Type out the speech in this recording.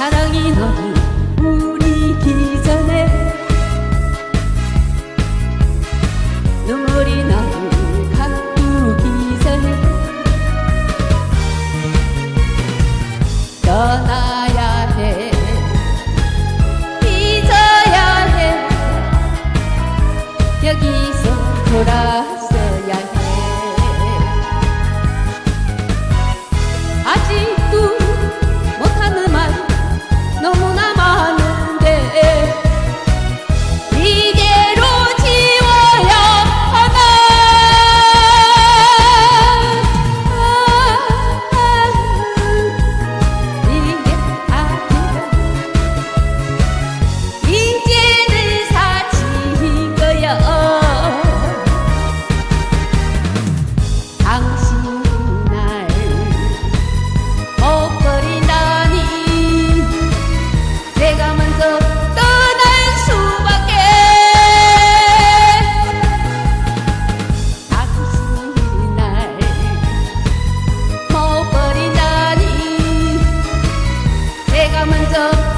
사랑이 너를 우리 기자 diamonds of